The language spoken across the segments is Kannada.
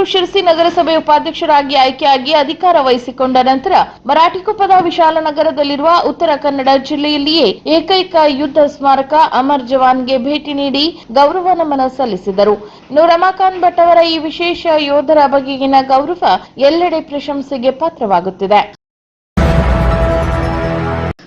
ಅವರು ಶಿರಸಿ ನಗರಸಭೆ ಉಪಾಧ್ಯಕ್ಷರಾಗಿ ಆಯ್ಕೆಯಾಗಿ ಅಧಿಕಾರ ವಹಿಸಿಕೊಂಡ ನಂತರ ಮರಾಠಿಕೊಪ್ಪದ ವಿಶಾಲನಗರದಲ್ಲಿರುವ ಉತ್ತರ ಕನ್ನಡ ಜಿಲ್ಲೆಯಲ್ಲಿಯೇ ಏಕೈಕ ಯುದ್ಧ ಸ್ಮಾರಕ ಅಮರ್ ಜವಾನ್ಗೆ ಭೇಟಿ ನೀಡಿ ಗೌರವ ನಮನ ಸಲ್ಲಿಸಿದರು. ಇನ್ನು ರಮಾಕಾಂತ್ ಭಟ್ ಅವರ ಈ ವಿಶೇಷ ಯೋಧರ ಬಗೆಗಿನ ಗೌರವ ಎಲ್ಲೆಡೆ ಪ್ರಶಂಸೆಗೆ ಪಾತ್ರವಾಗುತ್ತಿದೆ.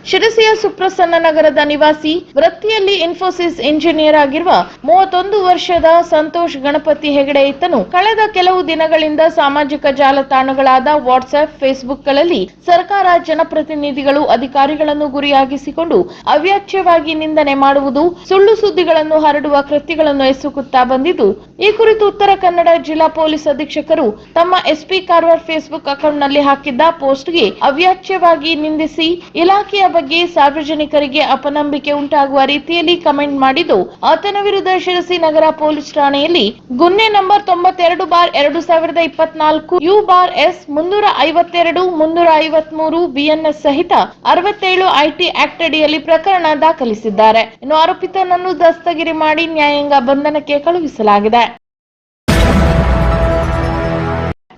ಶಿರಸಿಯ ಸುಪ್ರಸನ್ನ ನಗರದ ನಿವಾಸಿ, ವೃತ್ತಿಯಲ್ಲಿ ಇನ್ಫೋಸಿಸ್ ಇಂಜಿನಿಯರ್ ಆಗಿರುವ ಮೂವತ್ತೊಂದು ವರ್ಷದ ಸಂತೋಷ್ ಗಣಪತಿ ಹೆಗಡೆ ಇತ್ತನು. ಕಳೆದ ಕೆಲವು ದಿನಗಳಿಂದ ಸಾಮಾಜಿಕ ಜಾಲತಾಣಗಳಾದ ವಾಟ್ಸ್ಆಪ್ ಫೇಸ್ಬುಕ್ಗಳಲ್ಲಿ ಸರ್ಕಾರ ಜನಪ್ರತಿನಿಧಿಗಳು ಅಧಿಕಾರಿಗಳನ್ನು ಗುರಿಯಾಗಿಸಿಕೊಂಡು ಅವ್ಯಾಚ್ಯವಾಗಿ ನಿಂದನೆ ಮಾಡುವುದು, ಸುಳ್ಳು ಸುದ್ದಿಗಳನ್ನು ಹರಡುವ ಕೃತ್ಯಗಳನ್ನು ಎಸಗುತ್ತಾ ಬಂದಿದ್ದು. ಈ ಕುರಿತು ಉತ್ತರ ಕನ್ನಡ ಜಿಲ್ಲಾ ಪೊಲೀಸ್ ಅಧೀಕ್ಷಕರು ತಮ್ಮ ಎಸ್ಪಿ ಕಾರ್ವಾರ್ ಫೇಸ್ಬುಕ್ ಅಕೌಂಟ್ನಲ್ಲಿ ಹಾಕಿದ್ದ ಪೋಸ್ಟ್ಗೆ ಅವ್ಯಾಚ್ಯವಾಗಿ ನಿಂದಿಸಿ ಇಲಾಖೆಯ ಬಗ್ಗೆ ಸಾರ್ವಜನಿಕರಿಗೆ ಅಪನಂಬಿಕೆ ಉಂಟಾಗುವ ರೀತಿಯಲ್ಲಿ ಕಮೆಂಟ್ ಮಾಡಿದ್ದು, ಆತನ ವಿರುದ್ಧ ಶಿರಸಿ ನಗರ ಪೊಲೀಸ್ ಠಾಣೆಯಲ್ಲಿ ಗುನ್ನೆ ನಂಬರ್ ತೊಂಬತ್ತೆರಡು ಬಾರ್ ಎರಡು ಸಾವಿರದ ಇಪ್ಪತ್ನಾಲ್ಕು, ಯು ಬಾರ್ ಎಸ್ ಮುನ್ನೂರ ಐವತ್ತೆರಡು, ಮುನ್ನೂರ ಐವತ್ಮೂರು ಬಿಎನ್ಎಸ್ ಸಹಿತ ಅರವತ್ತೇಳು ಐಟಿ ಆಕ್ಟ್ ಅಡಿಯಲ್ಲಿ ಪ್ರಕರಣ ದಾಖಲಿಸಿದ್ದಾರೆ. ಇನ್ನು ಆರೋಪಿತನನ್ನು ದಸ್ತಗಿರಿ ಮಾಡಿ ನ್ಯಾಯಾಂಗ ಬಂಧನಕ್ಕೆ ಕಳುಹಿಸಲಾಗಿದೆ.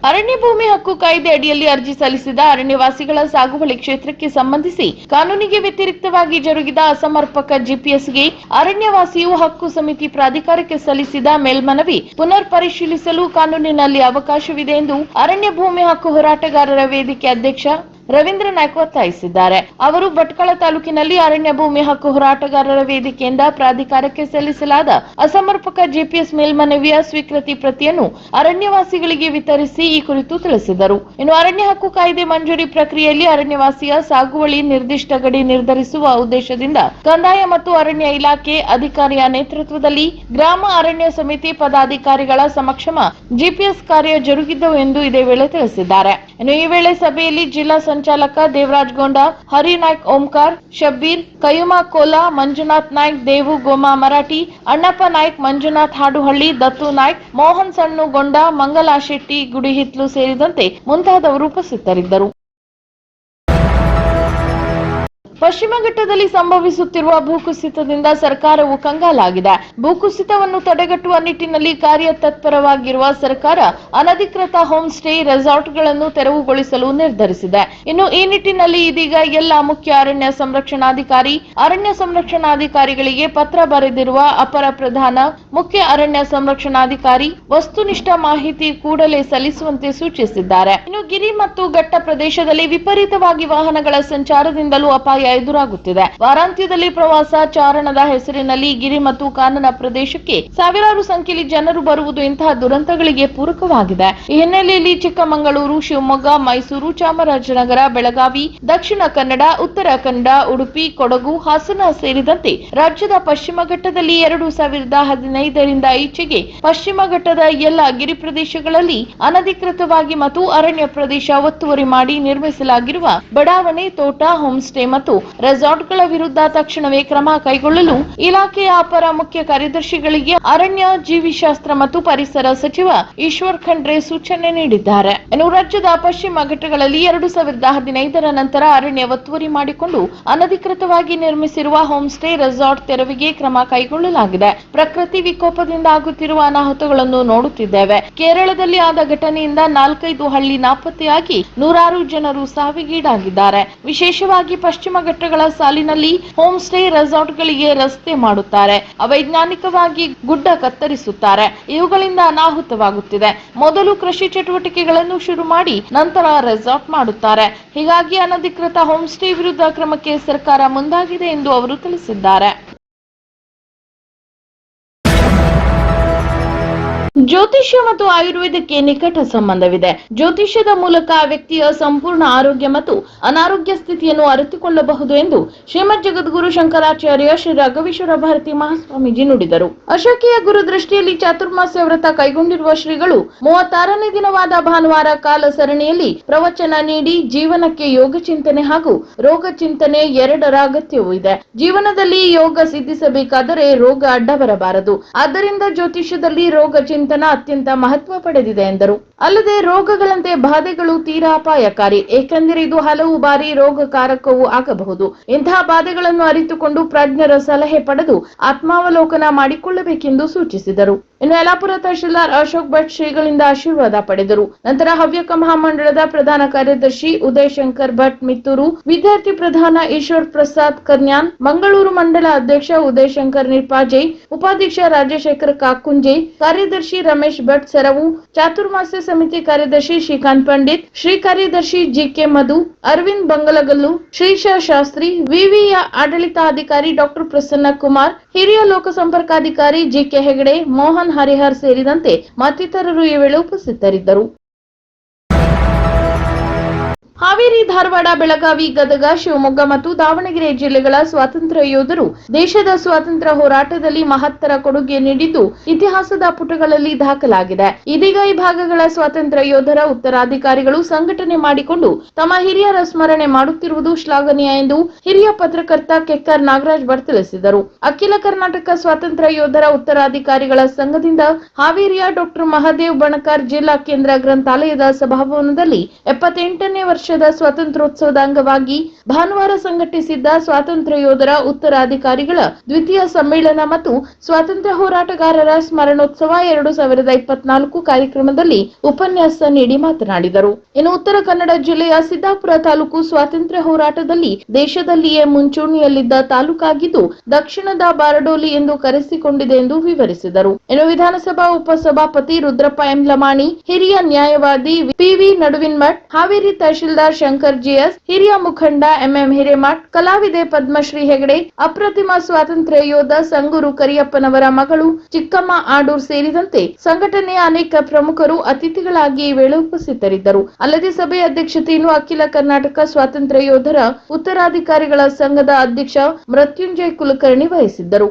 ಅರಣ್ಯ ಭೂಮಿ ಹಕ್ಕು ಕಾಯ್ದೆ ಅಡಿಯಲ್ಲಿ ಅರ್ಜಿ ಸಲ್ಲಿಸಿದ ಅರಣ್ಯವಾಸಿಗಳ ಸಾಗುವಳಿ ಕ್ಷೇತ್ರಕ್ಕೆ ಸಂಬಂಧಿಸಿ ಕಾನೂನಿಗೆ ವ್ಯತಿರಿಕ್ತವಾಗಿ ಜರುಗಿದ ಅಸಮರ್ಪಕ ಜಿಪಿಎಸ್ಗೆ ಅರಣ್ಯವಾಸಿಯು ಹಕ್ಕು ಸಮಿತಿ ಪ್ರಾಧಿಕಾರಕ್ಕೆ ಸಲ್ಲಿಸಿದ ಮೇಲ್ಮನವಿ ಪುನರ್ ಪರಿಶೀಲಿಸಲು ಕಾನೂನಿನಲ್ಲಿ ಅವಕಾಶವಿದೆ ಎಂದು ಅರಣ್ಯ ಭೂಮಿ ಹಕ್ಕು ಹೋರಾಟಗಾರರ ವೇದಿಕೆ ಅಧ್ಯಕ್ಷ ರವೀಂದ್ರ ನಾಯ್ಕ ಒತ್ತಾಯಿಸಿದ್ದಾರೆ. ಅವರು ಭಟ್ಕಳ ತಾಲೂಕಿನಲ್ಲಿ ಅರಣ್ಯ ಭೂಮಿ ಹಕ್ಕು ಹೋರಾಟಗಾರರ ವೇದಿಕೆಯಿಂದ ಪ್ರಾಧಿಕಾರಕ್ಕೆ ಸಲ್ಲಿಸಲಾದ ಅಸಮರ್ಪಕ ಜಿಪಿಎಸ್ ಮೇಲ್ಮನವಿಯ ಸ್ವೀಕೃತಿ ಪ್ರತಿಯನ್ನು ಅರಣ್ಯವಾಸಿಗಳಿಗೆ ವಿತರಿಸಿ ಈ ಕುರಿತು ತಿಳಿಸಿದರು. ಇನ್ನು ಅರಣ್ಯ ಹಕ್ಕು ಕಾಯ್ದೆ ಮಂಜೂರಿ ಪ್ರಕ್ರಿಯೆಯಲ್ಲಿ ಅರಣ್ಯವಾಸಿಯ ಸಾಗುವಳಿ ನಿರ್ದಿಷ್ಟ ಗಡಿ ನಿರ್ಧರಿಸುವ ಉದ್ದೇಶದಿಂದ ಕಂದಾಯ ಮತ್ತು ಅರಣ್ಯ ಇಲಾಖೆ ಅಧಿಕಾರಿಯ ನೇತೃತ್ವದಲ್ಲಿ ಗ್ರಾಮ ಅರಣ್ಯ ಸಮಿತಿ ಪದಾಧಿಕಾರಿಗಳ ಸಮಕ್ಷಮ ಜಿಪಿಎಸ್ ಕಾರ್ಯ ಜರುಗಿದ್ದವು ಎಂದು ಇದೇ ವೇಳೆ ತಿಳಿಸಿದ್ದಾರೆ. ಇನ್ನು ಈ ವೇಳೆ ಸಭೆಯಲ್ಲಿ ಜಿಲ್ಲಾ ಸಂಚಾಲಕ ದೇವರಾಜ್ ಗೊಂಡ ಹರಿನಾಯ್ಕ್ ಓಂಕಾರ್, ಶಬ್ಬೀರ್, ಕಯುಮಾ ಕೋಲಾ, ಮಂಜುನಾಥ್ ನಾಯ್ಕ್, ದೇವು ಗೋಮಾ ಮರಾಠಿ, ಅಣ್ಣಪ್ಪ ನಾಯ್ಕ್, ಮಂಜುನಾಥ್ ಹಾಡುಹಳ್ಳಿ, ದತ್ತು ನಾಯ್ಕ್, ಮೋಹನ್ ಸಣ್ಣು ಗೊಂಡ, ಮಂಗಲಾ ಶೆಟ್ಟಿ ಗುಡಿಹಿತ್ಲು ಸೇರಿದಂತೆ ಮುಂತಾದವರು ಉಪಸ್ಥಿತರಿದ್ದರು. ಪಶ್ಚಿಮ ಘಟ್ಟದಲ್ಲಿ ಸಂಭವಿಸುತ್ತಿರುವ ಭೂಕುಸಿತದಿಂದ ಸರ್ಕಾರವು ಕಂಗಾಲಾಗಿದೆ. ಭೂಕುಸಿತವನ್ನು ತಡೆಗಟ್ಟುವ ನಿಟ್ಟಿನಲ್ಲಿ ಕಾರ್ಯತತ್ಪರವಾಗಿರುವ ಸರ್ಕಾರ ಅನಧಿಕೃತ ಹೋಮ್ ಸ್ಟೇ ರೆಸಾರ್ಟ್ಗಳನ್ನು ತೆರವುಗೊಳಿಸಲು ನಿರ್ಧರಿಸಿದೆ. ಇನ್ನು ಈ ನಿಟ್ಟಿನಲ್ಲಿ ಇದೀಗ ಎಲ್ಲ ಮುಖ್ಯ ಅರಣ್ಯ ಸಂರಕ್ಷಣಾಧಿಕಾರಿ, ಅರಣ್ಯ ಸಂರಕ್ಷಣಾಧಿಕಾರಿಗಳಿಗೆ ಪತ್ರ ಬರೆದಿರುವ ಅಪರ ಪ್ರಧಾನ, ಮುಖ್ಯ ಅರಣ್ಯ ಸಂರಕ್ಷಣಾಧಿಕಾರಿ ವಸ್ತುನಿಷ್ಠ ಮಾಹಿತಿ ಕೂಡಲೇ ಸಲ್ಲಿಸುವಂತೆ ಸೂಚಿಸಿದ್ದಾರೆ. ಇನ್ನು ಗಿರಿ ಮತ್ತು ಘಟ್ಟ ಪ್ರದೇಶದಲ್ಲಿ ವಿಪರೀತವಾಗಿ ವಾಹನಗಳ ಸಂಚಾರದಿಂದಲೂ ಅಪಾಯ ಎದುರಾಗುತ್ತಿದೆ. ವಾರಾಂತ್ಯದಲ್ಲಿ ಪ್ರವಾಸ ಚಾರಣದ ಹೆಸರಿನಲ್ಲಿ ಗಿರಿ ಮತ್ತು ಕಾನನ ಪ್ರದೇಶಕ್ಕೆ ಸಾವಿರಾರು ಸಂಖ್ಯೆಯಲ್ಲಿ ಜನರು ಬರುವುದು ಇಂತಹ ದುರಂತಗಳಿಗೆ ಪೂರಕವಾಗಿದೆ. ಈ ಹಿನ್ನೆಲೆಯಲ್ಲಿ ಚಿಕ್ಕಮಗಳೂರು, ಶಿವಮೊಗ್ಗ, ಮೈಸೂರು, ಚಾಮರಾಜನಗರ, ಬೆಳಗಾವಿ, ದಕ್ಷಿಣ ಕನ್ನಡ, ಉತ್ತರ ಕನ್ನಡ, ಉಡುಪಿ, ಕೊಡಗು, ಹಾಸನ ಸೇರಿದಂತೆ ರಾಜ್ಯದ ಪಶ್ಚಿಮ ಘಟ್ಟದಲ್ಲಿ ಎರಡು ಸಾವಿರದ ಹದಿನೈದರಿಂದ ಈಚೆಗೆ ಪಶ್ಚಿಮ ಘಟ್ಟದ ಎಲ್ಲ ಗಿರಿ ಪ್ರದೇಶಗಳಲ್ಲಿ ಅನಧಿಕೃತವಾಗಿ ಮತ್ತು ಅರಣ್ಯ ಪ್ರದೇಶ ಒತ್ತುವರಿ ಮಾಡಿ ನಿರ್ಮಿಸಲಾಗಿರುವ ಬಡಾವಣೆ, ತೋಟ ಹೋಮ್ ಸ್ಟೇ ಮತ್ತು ರೆಸಾರ್ಟ್ಗಳ ವಿರುದ್ಧ ತಕ್ಷಣವೇ ಕ್ರಮ ಕೈಗೊಳ್ಳಲು ಇಲಾಖೆಯ ಅಪರ ಮುಖ್ಯ ಕಾರ್ಯದರ್ಶಿಗಳಿಗೆ ಅರಣ್ಯ, ಜೀವಿಶಾಸ್ತ್ರ ಮತ್ತು ಪರಿಸರ ಸಚಿವ ಈಶ್ವರ್ ಖಂಡ್ರೆ ಸೂಚನೆ ನೀಡಿದ್ದಾರೆ. ಇನ್ನು ರಾಜ್ಯದ ಪಶ್ಚಿಮ ಘಟ್ಟಗಳಲ್ಲಿ ಎರಡು ಸಾವಿರದ ಹದಿನೈದರ ನಂತರ ಅರಣ್ಯ ಒತ್ತುವರಿ ಮಾಡಿಕೊಂಡು ಅನಧಿಕೃತವಾಗಿ ನಿರ್ಮಿಸಿರುವ ಹೋಮ್ ರೆಸಾರ್ಟ್ ತೆರವಿಗೆ ಕ್ರಮ ಕೈಗೊಳ್ಳಲಾಗಿದೆ. ಪ್ರಕೃತಿ ವಿಕೋಪದಿಂದ ಆಗುತ್ತಿರುವ ಅನಾಹುತಗಳನ್ನು ನೋಡುತ್ತಿದ್ದೇವೆ. ಕೇರಳದಲ್ಲಿ ಆದ ಘಟನೆಯಿಂದ ನಾಲ್ಕೈದು ಹಳ್ಳಿ ನಾಪತ್ತೆಯಾಗಿ ನೂರಾರು ಜನರು ಸಾವಿಗೀಡಾಗಿದ್ದಾರೆ. ವಿಶೇಷವಾಗಿ ಪಶ್ಚಿಮ ಘಟ್ಟಗಳ ಸಾಲಿನಲ್ಲಿ ಹೋಮ್ ಸ್ಟೇ ರೆಸಾರ್ಟ್ಗಳಿಗೆ ರಸ್ತೆ ಮಾಡುತ್ತಾರೆ. ಅವೈಜ್ಞಾನಿಕವಾಗಿ ಗುಡ್ಡ ಕತ್ತರಿಸುತ್ತಾರೆ. ಇವುಗಳಿಂದ ಅನಾಹುತವಾಗುತ್ತಿದೆ. ಮೊದಲು ಕೃಷಿ ಚಟುವಟಿಕೆಗಳನ್ನು ಶುರು ಮಾಡಿ ನಂತರ ರೆಸಾರ್ಟ್ ಮಾಡುತ್ತಾರೆ. ಹೀಗಾಗಿ ಅನಧಿಕೃತ ಹೋಮ್ ಸ್ಟೇ ವಿರುದ್ಧ ಕ್ರಮಕ್ಕೆ ಸರ್ಕಾರ ಮುಂದಾಗಿದೆ ಎಂದು ಅವರು ತಿಳಿಸಿದ್ದಾರೆ. ಜ್ಯೋತಿಷ್ಯ ಮತ್ತು ಆಯುರ್ವೇದಕ್ಕೆ ನಿಕಟ ಸಂಬಂಧವಿದೆ. ಜ್ಯೋತಿಷ್ಯದ ಮೂಲಕ ವ್ಯಕ್ತಿಯ ಸಂಪೂರ್ಣ ಆರೋಗ್ಯ ಮತ್ತು ಅನಾರೋಗ್ಯ ಸ್ಥಿತಿಯನ್ನು ಅರಿತುಕೊಳ್ಳಬಹುದು ಎಂದು ಶ್ರೀಮದ್ ಜಗದ್ಗುರು ಶಂಕರಾಚಾರ್ಯ ಶ್ರೀ ರಾಘವೇಶ್ವರ ಭಾರತಿ ಮಹಾಸ್ವಾಮೀಜಿ ನುಡಿದರು. ಅಶೋಕಿಯ ಗುರು ದೃಷ್ಟಿಯಲ್ಲಿ ಚಾತುರ್ಮಾಸ್ಯ ವ್ರತ ಕೈಗೊಂಡಿರುವ ಶ್ರೀಗಳು ಮೂವತ್ತಾರನೇ ದಿನವಾದ ಭಾನುವಾರ ಕಾಲ ಸರಣಿಯಲ್ಲಿ ಪ್ರವಚನ ನೀಡಿ ಜೀವನಕ್ಕೆ ಯೋಗ ಚಿಂತನೆ ಹಾಗೂ ರೋಗ ಚಿಂತನೆ ಎರಡರ ಅಗತ್ಯವೂ ಇದೆ. ಜೀವನದಲ್ಲಿ ಯೋಗ ಸಿದ್ಧಿಸಬೇಕಾದರೆ ರೋಗ ಅಡ್ಡ ಬರಬಾರದು. ಆದ್ದರಿಂದ ಜ್ಯೋತಿಷ್ಯದಲ್ಲಿ ರೋಗ ಚಿಂತನೆ ಚಿಂತನ ಅತ್ಯಂತ ಮಹತ್ವ ಪಡೆದಿದೆ ಎಂದರು. ಅಲ್ಲದೆ ರೋಗಗಳಂತೆ ಬಾಧೆಗಳು ತೀರಾ ಅಪಾಯಕಾರಿ. ಏಕೆಂದರೆ ಇದು ಹಲವು ಬಾರಿ ರೋಗಕಾರಕವೂ ಆಗಬಹುದು. ಇಂತಹ ಬಾಧೆಗಳನ್ನು ಅರಿತುಕೊಂಡು ಪ್ರಜ್ಞರ ಸಲಹೆ ಪಡೆದು ಆತ್ಮಾವಲೋಕನ ಮಾಡಿಕೊಳ್ಳಬೇಕೆಂದು ಸೂಚಿಸಿದರು. ಇನ್ನು ಯಲಾಪುರ ತಹಶೀಲ್ದಾರ್ ಅಶೋಕ್ ಭಟ್ ಶ್ರೀಗಳಿಂದ ಆಶೀರ್ವಾದ ಪಡೆದರು. ನಂತರ ಹವ್ಯಕ ಮಹಾಮಂಡಳದ ಪ್ರಧಾನ ಕಾರ್ಯದರ್ಶಿ ಉದಯ್ ಶಂಕರ್ ಭಟ್ ಮಿತ್ತೂರು, ವಿದ್ಯಾರ್ಥಿ ಪ್ರಧಾನ ಈಶ್ವರ್ ಪ್ರಸಾದ್ ಕನ್ಯಾನ್, ಮಂಗಳೂರು ಮಂಡಲ ಅಧ್ಯಕ್ಷ ಉದಯ್ ಶಂಕರ್ ನಿರ್ಪಾಜೆ, ಉಪಾಧ್ಯಕ್ಷ ರಾಜಶೇಖರ್ ಕಾಕುಂಜೆ, ಕಾರ್ಯದರ್ಶಿ ರಮೇಶ್ ಭಟ್ ಸರವು, ಚಾತುರ್ಮಾಸ್ಯ ಸಮಿತಿ ಕಾರ್ಯದರ್ಶಿ ಶ್ರೀಕಾಂತ್ ಪಂಡಿತ್, ಶ್ರೀ ಕಾರ್ಯದರ್ಶಿ ಜಿಕೆ ಮಧು, ಅರವಿಂದ್ ಬಂಗಲಗಲ್ಲು ಶ್ರೀಶ ಶಾಸ್ತ್ರಿ ವಿವಿಯ ಆಡಳಿತಾಧಿಕಾರಿ ಡಾಕ್ಟರ್ ಪ್ರಸನ್ನ ಕುಮಾರ್, ಹಿರಿಯ ಲೋಕಸಂಪರ್ಕಾಧಿಕಾರಿ ಜಿಕೆ ಹೆಗಡೆ, ಮೋಹನ್ ಹರಿಹರ್ ಸೇರಿದಂತೆ ಮತ್ತಿತರರು ಈ ವೇಳೆ ಉಪಸ್ಥಿತರಿದ್ದರು. ಹಾವೇರಿ, ಧಾರವಾಡ, ಬೆಳಗಾವಿ, ಗದಗ, ಶಿವಮೊಗ್ಗ ಮತ್ತು ದಾವಣಗೆರೆ ಜಿಲ್ಲೆಗಳ ಸ್ವಾತಂತ್ರ್ಯ ಯೋಧರು ದೇಶದ ಸ್ವಾತಂತ್ರ್ಯ ಹೋರಾಟದಲ್ಲಿ ಮಹತ್ತರ ಕೊಡುಗೆ ನೀಡಿದ್ದು ಇತಿಹಾಸದ ಪುಟಗಳಲ್ಲಿ ದಾಖಲಾಗಿದೆ. ಇದೀಗ ಈ ಭಾಗಗಳ ಸ್ವಾತಂತ್ರ್ಯ ಯೋಧರ ಉತ್ತರಾಧಿಕಾರಿಗಳು ಸಂಘಟನೆ ಮಾಡಿಕೊಂಡು ತಮ್ಮ ಹಿರಿಯರ ಸ್ಮರಣೆ ಮಾಡುತ್ತಿರುವುದು ಶ್ಲಾಘನೀಯ ಎಂದು ಹಿರಿಯ ಪತ್ರಕರ್ತ ಕೆಕ್ಕರ್ ನಾಗರಾಜ್ ಭಟ್ ತಿಳಿಸಿದರು. ಅಖಿಲ ಕರ್ನಾಟಕ ಸ್ವಾತಂತ್ರ್ಯ ಯೋಧರ ಉತ್ತರಾಧಿಕಾರಿಗಳ ಸಂಘದಿಂದ ಹಾವೇರಿಯ ಡಾಕ್ಟರ್ ಮಹಾದೇವ್ ಬಣಕಾರ್ ಜಿಲ್ಲಾ ಕೇಂದ್ರ ಗ್ರಂಥಾಲಯದ ಸಭಾಭವನದಲ್ಲಿ ಎಪ್ಪತ್ತೆಂಟನೇ ವರ್ಷದ ಸ್ವಾತಂತ್ರ್ಯೋತ್ಸವದ ಅಂಗವಾಗಿ ಭಾನುವಾರ ಸಂಘಟಿಸಿದ್ದ ಸ್ವಾತಂತ್ರ್ಯ ಯೋಧರ ಉತ್ತರಾಧಿಕಾರಿಗಳ ದ್ವಿತೀಯ ಸಮ್ಮೇಳನ ಮತ್ತು ಸ್ವಾತಂತ್ರ್ಯ ಹೋರಾಟಗಾರರ ಸ್ಮರಣೋತ್ಸವ ಎರಡು ಸಾವಿರದ ಇಪ್ಪತ್ನಾಲ್ಕು ಕಾರ್ಯಕ್ರಮದಲ್ಲಿ ಉಪನ್ಯಾಸ ನೀಡಿ ಮಾತನಾಡಿದರು. ಇನ್ನು ಉತ್ತರ ಕನ್ನಡ ಜಿಲ್ಲೆಯ ಸಿದ್ದಾಪುರ ತಾಲೂಕು ಸ್ವಾತಂತ್ರ್ಯ ಹೋರಾಟದಲ್ಲಿ ದೇಶದಲ್ಲಿಯೇ ಮುಂಚೂಣಿಯಲ್ಲಿದ್ದ ತಾಲೂಕಾಗಿದ್ದು, ದಕ್ಷಿಣದ ಬಾರಡೋಲಿ ಎಂದು ಕರೆಸಿಕೊಂಡಿದೆ ಎಂದು ವಿವರಿಸಿದರು. ಇನ್ನು ವಿಧಾನಸಭಾ ಉಪಸಭಾಪತಿ ರುದ್ರಪ್ಪ ಎಂ ಲಮಾಣಿ ಹಿರಿಯ ನ್ಯಾಯವಾದಿ ಪಿವಿ ನಡುವಿನ್ ಮಠ್ ಹಾವೇರಿ ತಹಶೀಲ್ದಾರ್ ಶಂಕರ್ ಜಿಎಸ್ ಹಿರಿಯ ಮುಖಂಡ ಎಂಎಂ ಹಿರೇಮಠ್, ಕಲಾವಿದೆ ಪದ್ಮಶ್ರೀ ಹೆಗಡೆ, ಅಪ್ರತಿಮ ಸ್ವಾತಂತ್ರ್ಯ ಯೋಧ ಸಂಗೂರು ಕರಿಯಪ್ಪನವರ ಮಗಳು ಚಿಕ್ಕಮ್ಮ ಆಡೂರ್ ಸೇರಿದಂತೆ ಸಂಘಟನೆಯ ಅನೇಕ ಪ್ರಮುಖರು ಅತಿಥಿಗಳಾಗಿ ಈ ವೇಳೆ ಉಪಸ್ಥಿತರಿದ್ದರು. ಅಲ್ಲದೆ ಸಭೆಯ ಅಧ್ಯಕ್ಷತೆಯನ್ನು ಅಖಿಲ ಕರ್ನಾಟಕ ಸ್ವಾತಂತ್ರ್ಯ ಯೋಧರ ಉತ್ತರಾಧಿಕಾರಿಗಳ ಸಂಘದ ಅಧ್ಯಕ್ಷ ಮೃತ್ಯುಂಜಯ್ ಕುಲಕರ್ಣಿ ವಹಿಸಿದ್ದರು.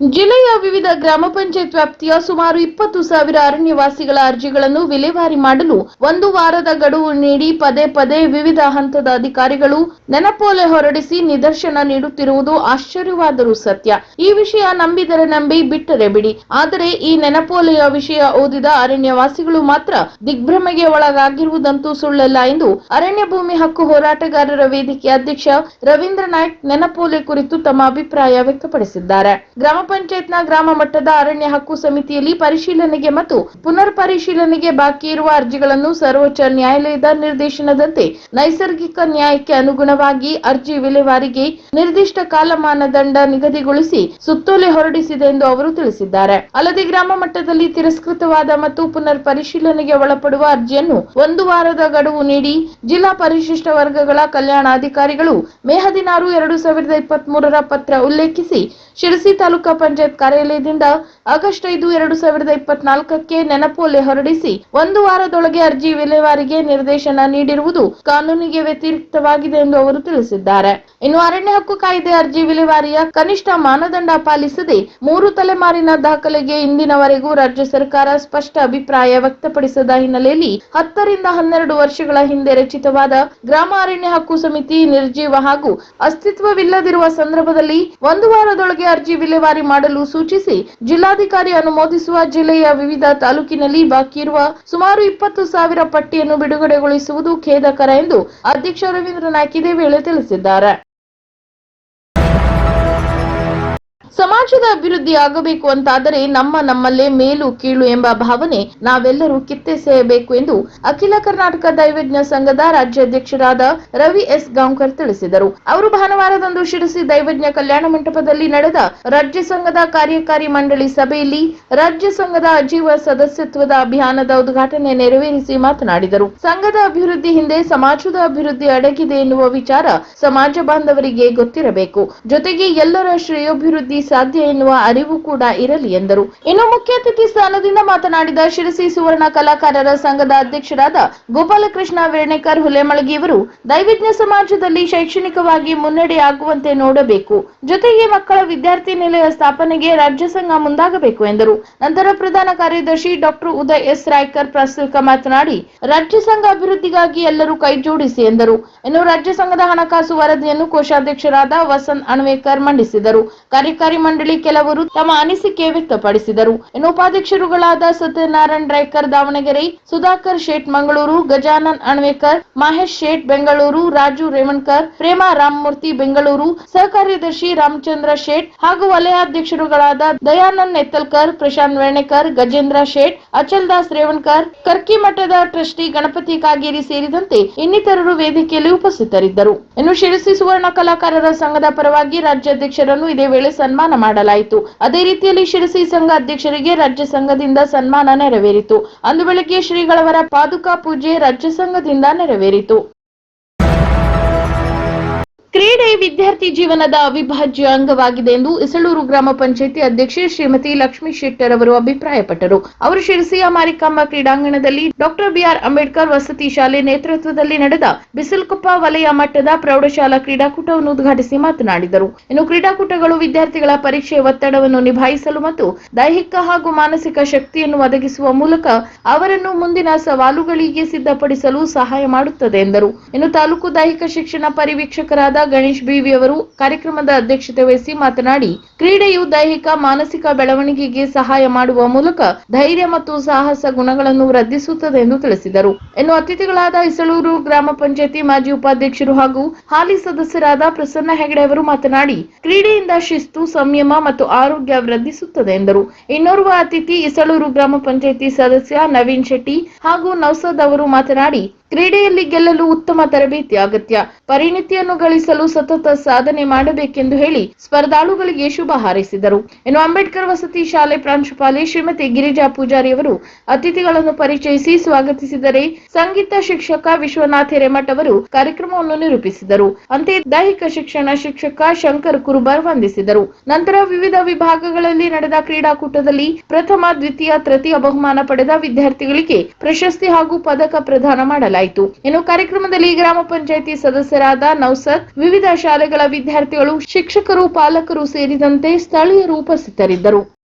ಜಿಲ್ಲೆಯ ವಿವಿಧ ಗ್ರಾಮ ಪಂಚಾಯತ್ ವ್ಯಾಪ್ತಿಯ ಸುಮಾರು ಇಪ್ಪತ್ತು ಸಾವಿರ ಅರಣ್ಯವಾಸಿಗಳ ಅರ್ಜಿಗಳನ್ನು ವಿಲೇವಾರಿ ಮಾಡಲು ಒಂದು ವಾರದ ಗಡುವು ನೀಡಿ ಪದೇ ಪದೇ ವಿವಿಧ ಹಂತದ ಅಧಿಕಾರಿಗಳು ನೆನಪೋಲೆ ಹೊರಡಿಸಿ ನಿದರ್ಶನ ನೀಡುತ್ತಿರುವುದು ಆಶ್ಚರ್ಯವಾದರೂ ಸತ್ಯ. ಈ ವಿಷಯ ನಂಬಿದರೆ ನಂಬಿ, ಬಿಟ್ಟರೆ ಬಿಡಿ. ಆದರೆ ಈ ನೆನಪೋಲೆಯ ವಿಷಯ ಓದಿದ ಅರಣ್ಯವಾಸಿಗಳು ಮಾತ್ರ ದಿಗ್ಭ್ರಮೆಗೆ ಒಳಗಾಗಿರುವುದಂತೂ ಸುಳ್ಳಲ್ಲ ಎಂದು ಅರಣ್ಯ ಭೂಮಿ ಹಕ್ಕು ಹೋರಾಟಗಾರರ ವೇದಿಕೆ ಅಧ್ಯಕ್ಷ ರವೀಂದ್ರ ನಾಯ್ಕ್ ನೆನಪೋಲೆ ಕುರಿತು ತಮ್ಮ ಅಭಿಪ್ರಾಯ ವ್ಯಕ್ತಪಡಿಸಿದ್ದಾರೆ. ಗ್ರಾಮ ಪಂಚಾಯತ್ನ ಗ್ರಾಮ ಮಟ್ಟದ ಅರಣ್ಯ ಹಕ್ಕು ಸಮಿತಿಯಲ್ಲಿ ಪರಿಶೀಲನೆಗೆ ಮತ್ತು ಪುನರ್ ಪರಿಶೀಲನೆಗೆ ಬಾಕಿ ಇರುವ ಅರ್ಜಿಗಳನ್ನು ಸರ್ವೋಚ್ಚ ನ್ಯಾಯಾಲಯದ ನಿರ್ದೇಶನದಂತೆ ನೈಸರ್ಗಿಕ ನ್ಯಾಯಕ್ಕೆ ಅನುಗುಣವಾಗಿ ಅರ್ಜಿ ವಿಲೇವಾರಿಗೆ ನಿರ್ದಿಷ್ಟ ಕಾಲಮಾನದಂಡ ನಿಗದಿಗೊಳಿಸಿ ಸುತ್ತೋಲೆ ಹೊರಡಿಸಿದೆ ಎಂದು ಅವರು ತಿಳಿಸಿದ್ದಾರೆ. ಅಲ್ಲದೆ ಗ್ರಾಮ ಮಟ್ಟದಲ್ಲಿ ತಿರಸ್ಕೃತವಾದ ಮತ್ತು ಪುನರ್ ಪರಿಶೀಲನೆಗೆ ಒಳಪಡುವ ಅರ್ಜಿಯನ್ನು ಒಂದು ವಾರದ ಗಡುವು ನೀಡಿ ಜಿಲ್ಲಾ ಪರಿಶಿಷ್ಟ ವರ್ಗಗಳ ಕಲ್ಯಾಣಾಧಿಕಾರಿಗಳು ಮೇ ಹದಿನಾರು, ಎರಡು ಸಾವಿರದ ಇಪ್ಪತ್ತ್ ಮೂರರ ಪತ್ರ ಉಲ್ಲೇಖಿಸಿ ಶಿರಸಿ ತಾಲೂಕಾ ಪಂಚಾಯತ್ ಕಾರ್ಯಾಲಯದಿಂದ ಆಗಸ್ಟ್ ಐದು, ಎರಡು ಸಾವಿರದ ಇಪ್ಪತ್ನಾಲ್ಕಕ್ಕೆ ನೆನಪೋಲೆ ಹೊರಡಿಸಿ ಒಂದು ವಾರದೊಳಗೆ ಅರ್ಜಿ ವಿಲೇವಾರಿಗೆ ನಿರ್ದೇಶನ ನೀಡಿರುವುದು ಕಾನೂನಿಗೆ ವ್ಯತಿರಿಕ್ತವಾಗಿದೆ ಎಂದು ಅವರು ತಿಳಿಸಿದ್ದಾರೆ. ಇನ್ನು ಅರಣ್ಯ ಹಕ್ಕು ಕಾಯ್ದೆ ಅರ್ಜಿ ವಿಲೇವಾರಿಯ ಕನಿಷ್ಠ ಮಾನದಂಡ ಪಾಲಿಸದೆ ಮೂರು ತಲೆಮಾರಿನ ದಾಖಲೆಗೆ ಇಂದಿನವರೆಗೂ ರಾಜ್ಯ ಸರ್ಕಾರ ಸ್ಪಷ್ಟ ಅಭಿಪ್ರಾಯ ವ್ಯಕ್ತಪಡಿಸದ ಹಿನ್ನೆಲೆಯಲ್ಲಿ ಹತ್ತರಿಂದ ಹನ್ನೆರಡು ವರ್ಷಗಳ ಹಿಂದೆ ರಚಿತವಾದ ಗ್ರಾಮ ಅರಣ್ಯ ಹಕ್ಕು ಸಮಿತಿ ನಿರ್ಜೀವ ಹಾಗೂ ಅಸ್ತಿತ್ವವಿಲ್ಲದಿರುವ ಸಂದರ್ಭದಲ್ಲಿ ಒಂದು ವಾರದೊಳಗೆ ಅರ್ಜಿ ವಿಲೇವಾರಿ ಮಾಡಲು ಸೂಚಿಸಿ, ಜಿಲ್ಲಾಧಿಕಾರಿ ಅನುಮೋದಿಸುವ ಜಿಲ್ಲೆಯ ವಿವಿಧ ತಾಲೂಕಿನಲ್ಲಿ ಬಾಕಿ ಇರುವ ಸುಮಾರು ಇಪ್ಪತ್ತು ಸಾವಿರ ಪಟ್ಟಿಯನ್ನು ಬಿಡುಗಡೆಗೊಳಿಸುವುದು ಖೇದಕರ ಎಂದು ಅಧ್ಯಕ್ಷ ರವೀಂದ್ರ ನಾಯ್ಕ್ ವೇಳೆ ತಿಳಿಸಿದ್ದಾರೆ. ಸಮಾಜದ ಅಭಿವೃದ್ಧಿ ಆಗಬೇಕು ಅಂತಾದರೆ ನಮ್ಮ ನಮ್ಮಲ್ಲೇ ಮೇಲು ಕೀಳು ಎಂಬ ಭಾವನೆ ನಾವೆಲ್ಲರೂ ಕಿತ್ತೆಸೆಯಬೇಕು ಎಂದು ಅಖಿಲ ಕರ್ನಾಟಕ ದೈವಜ್ಞ ಸಂಘದ ರಾಜ್ಯಾಧ್ಯಕ್ಷರಾದ ರವಿ ಎಸ್ ಗಾಂವ್ಕರ್ ತಿಳಿಸಿದರು. ಅವರು ಭಾನುವಾರದಂದು ಶಿರಸಿ ದೈವಜ್ಞ ಕಲ್ಯಾಣ ಮಂಟಪದಲ್ಲಿ ನಡೆದ ರಾಜ್ಯ ಸಂಘದ ಕಾರ್ಯಕಾರಿ ಮಂಡಳಿ ಸಭೆಯಲ್ಲಿ ರಾಜ್ಯ ಸಂಘದ ಅಜೀವ ಸದಸ್ಯತ್ವದ ಅಭಿಯಾನದ ಉದ್ಘಾಟನೆ ನೆರವೇರಿಸಿ ಮಾತನಾಡಿದರು. ಸಂಘದ ಅಭಿವೃದ್ಧಿ ಹಿಂದೆ ಸಮಾಜದ ಅಭಿವೃದ್ಧಿ ಅಡಗಿದೆ ಎನ್ನುವ ವಿಚಾರ ಸಮಾಜ ಬಾಂಧವರಿಗೆ ಗೊತ್ತಿರಬೇಕು. ಜೊತೆಗೆ ಎಲ್ಲರ ಶ್ರೇಯೋಭಿವೃದ್ಧಿ ಸಾಧ್ಯ ಎನ್ನುವ ಅರಿವು ಕೂಡ ಇರಲಿ ಎಂದರು. ಇನ್ನು ಮುಖ್ಯ ಅತಿಥಿ ಸ್ಥಾನದಿಂದ ಮಾತನಾಡಿದ ಶಿರಸಿ ಸುವರ್ಣ ಕಲಾಕಾರರ ಸಂಘದ ಅಧ್ಯಕ್ಷರಾದ ಗೋಪಾಲಕೃಷ್ಣ ವೇಣೇಕರ್ ಹುಲೆಮಳಗಿ ಅವರು ದೈವಿಜ್ಞ ಸಮಾಜದಲ್ಲಿ ಶೈಕ್ಷಣಿಕವಾಗಿ ಮುನ್ನಡೆಯಾಗುವಂತೆ ನೋಡಬೇಕು. ಜೊತೆಗೆ ಮಕ್ಕಳ ವಿದ್ಯಾರ್ಥಿ ನಿಲಯ ಸ್ಥಾಪನೆಗೆ ರಾಜ್ಯ ಸಂಘ ಮುಂದಾಗಬೇಕು ಎಂದರು. ನಂತರ ಪ್ರಧಾನ ಕಾರ್ಯದರ್ಶಿ ಡಾಕ್ಟರ್ ಉದಯ್ ಎಸ್ ರಾಯ್ಕರ್ ಪ್ರಾಸ್ತಾವಿಕ ಮಾತನಾಡಿ, ರಾಜ್ಯ ಸಂಘ ಅಭಿವೃದ್ಧಿಗಾಗಿ ಎಲ್ಲರೂ ಕೈ ಜೋಡಿಸಿ ಎಂದರು. ಇನ್ನು ರಾಜ್ಯ ಸಂಘದ ಹಣಕಾಸು ವರದಿಯನ್ನು ಕೋಶಾಧ್ಯಕ್ಷರಾದ ವಸಂತ್ ಅಣ್ವೇಕರ್ ಮಂಡಿಸಿದರು. ಕಾರ್ಯಕಾರಿ ಮಂಡಳಿ ಕೆಲವರು ತಮ್ಮ ಅನಿಸಿಕೆ ವ್ಯಕ್ತಪಡಿಸಿದರು. ಇನ್ನು ಉಪಾಧ್ಯಕ್ಷರುಗಳಾದ ಸತ್ಯನಾರಾಯಣ್ ರೈಕರ್ ದಾವಣಗೆರೆ, ಸುಧಾಕರ್ ಶೇಟ್, ಮಂಗಳೂರು, ಗಜಾನನ್ ಅಣ್ವೇಕರ್, ಮಹೇಶ್ ಶೇಟ್, ಬೆಂಗಳೂರು, ರಾಜು ರೇವಣ್ಕರ್, ಪ್ರೇಮ ರಾಮಮೂರ್ತಿ, ಬೆಂಗಳೂರು, ಸಹಕಾರ್ಯದರ್ಶಿ ರಾಮಚಂದ್ರ ಶೇಟ್ ಹಾಗೂ ವಲಯಾಧ್ಯಕ್ಷರುಗಳಾದ ದಯಾನಂದ್ ನೆತ್ತಲ್ಕರ್, ಪ್ರಶಾಂತ್ ವೇಣೇಕರ್, ಗಜೇಂದ್ರ ಶೇಟ್, ಅಚಲ್ ದಾಸ್ ರೇವಣ್ಕರ್, ಕರ್ಕಿ ಮಠದ ಟ್ರಸ್ಟಿ ಗಣಪತಿ ಕಾಗೇರಿ ಸೇರಿದಂತೆ ಇನ್ನಿತರರು ವೇದಿಕೆಯಲ್ಲಿ ಉಪಸ್ಥಿತರಿದ್ದರು. ಇನ್ನು ಶಿರಸಿ ಸುವರ್ಣ ಕಲಾಕಾರರ ಸಂಘದ ಪರವಾಗಿ ರಾಜ್ಯಾಧ್ಯಕ್ಷರನ್ನು ಇದೇ ವೇಳೆ ಸನ್ಮಾನ ಮಾಡಲಾಯಿತು. ಅದೇ ರೀತಿಯಲ್ಲಿ ಶಿರಸಿ ಸಂಘ ಅಧ್ಯಕ್ಷರಿಗೆ ರಾಜ್ಯ ಸಂಘದಿಂದ ಸನ್ಮಾನ ನೆರವೇರಿತು. ಅಂದು ಬೆಳಗ್ಗೆ ಶ್ರೀಗಳವರ ಪಾದುಕಾ ಪೂಜೆ ರಾಜ್ಯ ಸಂಘದಿಂದ ನೆರವೇರಿತು. ಕ್ರೀಡೆ ವಿದ್ಯಾರ್ಥಿ ಜೀವನದ ಅವಿಭಾಜ್ಯ ಅಂಗವಾಗಿದೆ ಎಂದು ಇಸಳೂರು ಗ್ರಾಮ ಪಂಚಾಯಿತಿ ಅಧ್ಯಕ್ಷೆ ಶ್ರೀಮತಿ ಲಕ್ಷ್ಮೀ ಶೆಟ್ಟರ್ ಅವರು ಅಭಿಪ್ರಾಯಪಟ್ಟರು. ಅವರು ಶಿರಸಿಯ ಮಾರಿಕಾಂಬ ಕ್ರೀಡಾಂಗಣದಲ್ಲಿ ಡಾಕ್ಟರ್ ಬಿಆರ್ ಅಂಬೇಡ್ಕರ್ ವಸತಿ ಶಾಲೆ ನೇತೃತ್ವದಲ್ಲಿ ನಡೆದ ಬಿಸಿಲ್ಕೊಪ್ಪ ವಲಯ ಮಟ್ಟದ ಪ್ರೌಢಶಾಲಾ ಕ್ರೀಡಾಕೂಟವನ್ನು ಉದ್ಘಾಟಿಸಿ ಮಾತನಾಡಿದರು. ಇನ್ನು ಕ್ರೀಡಾಕೂಟಗಳು ವಿದ್ಯಾರ್ಥಿಗಳ ಪರೀಕ್ಷೆ ಒತ್ತಡವನ್ನು ನಿಭಾಯಿಸಲು ಮತ್ತು ದೈಹಿಕ ಹಾಗೂ ಮಾನಸಿಕ ಶಕ್ತಿಯನ್ನು ಒದಗಿಸುವ ಮೂಲಕ ಅವರನ್ನು ಮುಂದಿನ ಸವಾಲುಗಳಿಗೆ ಸಿದ್ಧಪಡಿಸಲು ಸಹಾಯ ಮಾಡುತ್ತದೆ ಎಂದರು. ಇನ್ನು ತಾಲೂಕು ದೈಹಿಕ ಶಿಕ್ಷಣ ಪರಿವೀಕ್ಷಕರಾದ ಗಣೇಶ್ ಬಿವಿ ಅವರು ಕಾರ್ಯಕ್ರಮದ ಅಧ್ಯಕ್ಷತೆ ವಹಿಸಿ ಮಾತನಾಡಿ, ಕ್ರೀಡೆಯು ದೈಹಿಕ, ಮಾನಸಿಕ ಬೆಳವಣಿಗೆಗೆ ಸಹಾಯ ಮಾಡುವ ಮೂಲಕ ಧೈರ್ಯ ಮತ್ತು ಸಾಹಸ ಗುಣಗಳನ್ನು ವೃದ್ಧಿಸುತ್ತದೆ ಎಂದು ತಿಳಿಸಿದರು. ಇನ್ನು ಅತಿಥಿಗಳಾದ ಇಸಳೂರು ಗ್ರಾಮ ಪಂಚಾಯತಿ ಮಾಜಿ ಉಪಾಧ್ಯಕ್ಷರು ಹಾಗೂ ಹಾಲಿ ಸದಸ್ಯರಾದ ಪ್ರಸನ್ನ ಹೆಗಡೆ ಅವರು ಮಾತನಾಡಿ, ಕ್ರೀಡೆಯಿಂದ ಶಿಸ್ತು, ಸಂಯಮ ಮತ್ತು ಆರೋಗ್ಯ ವೃದ್ಧಿಸುತ್ತದೆ ಎಂದರು. ಇನ್ನೋರ್ವ ಅತಿಥಿ ಇಸಳೂರು ಗ್ರಾಮ ಪಂಚಾಯತಿ ಸದಸ್ಯ ನವೀನ್ ಶೆಟ್ಟಿ ಹಾಗೂ ನೌಸದ್ ಅವರು ಮಾತನಾಡಿ ಕ್ರೀಡೆಯಲ್ಲಿ ಗೆಲ್ಲಲು ಉತ್ತಮ ತರಬೇತಿ ಅಗತ್ಯ. ಪರಿಣಿತಿಯನ್ನು ಗಳಿಸಲು ಸತತ ಸಾಧನೆ ಮಾಡಬೇಕೆಂದು ಹೇಳಿ ಸ್ಪರ್ಧಾಳುಗಳಿಗೆ ಶುಭ ಹಾರೈಸಿದರು. ಇನ್ನು ಅಂಬೇಡ್ಕರ್ ವಸತಿ ಶಾಲೆ ಪ್ರಾಂಶುಪಾಲೆ ಶ್ರೀಮತಿ ಗಿರಿಜಾ ಪೂಜಾರಿ ಅವರು ಅತಿಥಿಗಳನ್ನು ಪರಿಚಯಿಸಿ ಸ್ವಾಗತಿಸಿದರೆ ಸಂಗೀತ ಶಿಕ್ಷಕ ವಿಶ್ವನಾಥ್ ಹಿರೇಮಠ್ ಅವರು ಕಾರ್ಯಕ್ರಮವನ್ನು ನಿರೂಪಿಸಿದರು. ಅಂತೆ ದೈಹಿಕ ಶಿಕ್ಷಣ ಶಿಕ್ಷಕ ಶಂಕರ್ ಕುರುಬರ್ ವಂದಿಸಿದರು. ನಂತರ ವಿವಿಧ ವಿಭಾಗಗಳಲ್ಲಿ ನಡೆದ ಕ್ರೀಡಾಕೂಟದಲ್ಲಿ ಪ್ರಥಮ, ದ್ವಿತೀಯ, ತೃತೀಯ ಬಹುಮಾನ ಪಡೆದ ವಿದ್ಯಾರ್ಥಿಗಳಿಗೆ ಪ್ರಶಸ್ತಿ ಹಾಗೂ ಪದಕ ಪ್ರದಾನ ಮಾಡಲಾಯಿತು. ಇನ್ನು ಕಾರ್ಯಕ್ರಮದಲ್ಲಿ ಗ್ರಾಮ ಪಂಚಾಯಿತಿ ಸದಸ್ಯರಾದ ನೌಸತ್ ವಿವಿಧ ಶಾಲೆಗಳ ವಿದ್ಯಾರ್ಥಿಗಳು ಶಿಕ್ಷಕರು ಪಾಲಕರು ಸೇರಿದಂತೆ ಸ್ಥಳೀಯರು ಉಪಸ್ಥಿತರಿದ್ದರು.